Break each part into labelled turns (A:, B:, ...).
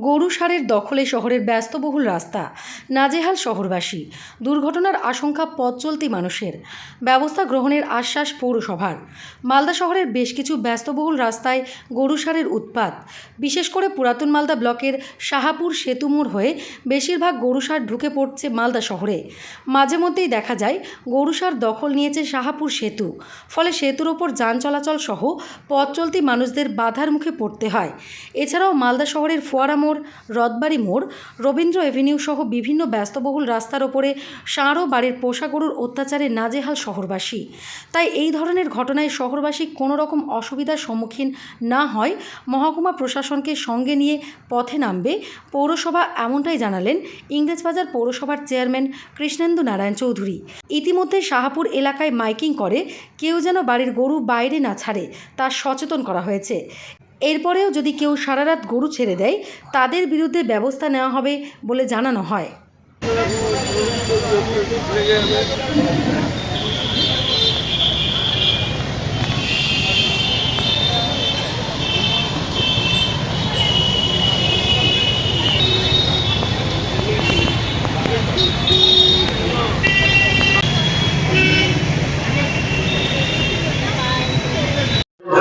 A: গরু সারের দখলে শহরের ব্যস্তবহুল রাস্তা। নাজেহাল শহরবাসী, দুর্ঘটনার আশঙ্কা পথ চলতি মানুষের। ব্যবস্থা গ্রহণের আশ্বাস পৌরসভার। মালদা শহরের বেশ কিছু ব্যস্তবহুল রাস্তায় গরু সারের উৎপাত। বিশেষ করে পুরাতন মালদা ব্লকের শাহাপুর সেতু মোড় হয়ে বেশিরভাগ গরু সার ঢুকে পড়ছে মালদা শহরে। মাঝে মধ্যেই দেখা যায়, গরু সার দখল নিয়েছে শাহাপুর সেতু। ফলে সেতুর ওপর যান চলাচল সহ পথ চলতি মানুষদের বাধার মুখে পড়তে হয়। এছাড়াও মালদা শহরের ফোয়ারা মোড়, রথবাড়ি মোড়, রবীন্দ্র এভিনিউ সহ বিভিন্ন ব্যস্তবহুল রাস্তার ওপরে ও বাড়ির পোষা গরুর অত্যাচারে নাজেহাল শহরবাসী। তাই এই ধরনের ঘটনায় শহরবাসী কোনো রকম অসুবিধার সম্মুখীন না হয়, মহকুমা প্রশাসনকে সঙ্গে নিয়ে পথে নামবে, পৌরসভা এমনটাই জানালেন ইংরেজবাজার পৌরসভার চেয়ারম্যান কৃষ্ণেন্দু নারায়ণ চৌধুরী। ইতিমধ্যে শাহাপুর এলাকায় মাইকিং করে কেউ যেন বাড়ির গরু বাইরে না ছাড়ে তা সচেতন করা হয়েছে। এরপরেও যদি কেউ সারা রাত গরু ছেড়ে দেয়, তাদের বিরুদ্ধে ব্যবস্থা নেওয়া হবে বলে জানানো হয়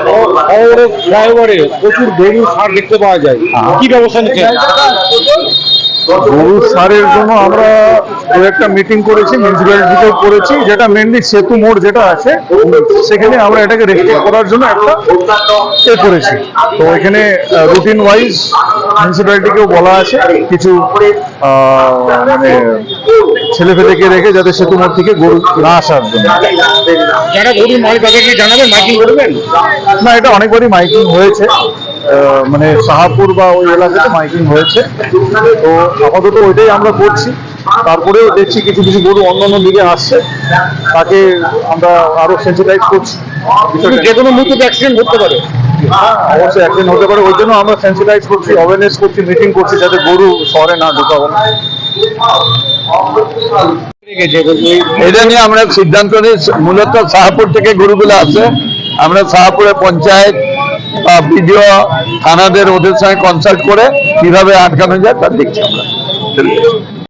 B: শহরে ফ্লাইওভারে প্রচুর গরু সার দেখতে পাওয়া যায়। কি ব্যবস্থা নিচ্ছেন?
C: গরু সারের জন্য আমরা দু একটা মিটিং করেছি মিউনিসিপ্যালিটিতেও করেছি যেটা মেনলি সেতু মোড় যেটা আছে সেখানে আমরা এটাকে রেস্ট্রিক্ট করার জন্য একটা এ করেছি। তো এখানে রুটিন ওয়াইজ মিউনিসিপ্যালিটিকেও বলা আছে কিছু মানে ছেলে ফেলেকে রেখে যাতে সেতু মোড় থেকে গরু না আসার জন্য।
B: যারা গরুর মালিক তাদেরকে জানাবেন মাইকিং করবেন?
C: না এটা অনেকবারই মাইকিং হয়েছে। মানে শাহাপুর বা ওই এলাকাতে মাইকিং হয়েছে। তো আপাতত ওইটাই আমরা করছি। তারপরেও দেখছি কিছু কিছু গরু অন্য অন্য দিকে আসছে। তাকে আমরা আরও সেন্সিটাইজ করছি।
B: যে কোনো মুহূর্তে অ্যাক্সিডেন্ট ঘটতে পারে।
C: হ্যাঁ, অবশ্যই অ্যাক্সিডেন্ট হতে পারে। ওই জন্য আমরা সেন্সিটাইজ করছি অ্যাওয়ারনেস করছি মিটিং করছি যাতে গরু শহরে না ঢোকা হবে
D: এটা নিয়ে আমরা সিদ্ধান্ত নিই মূলত শাহপুর থেকে গরুগুলো আছে আমরা শাহপুরে পঞ্চায়েত বিডিও থানাদের ওদের সঙ্গে কনসাল্ট করে কীভাবে আটকানো যায় তা দেখছি আমরা।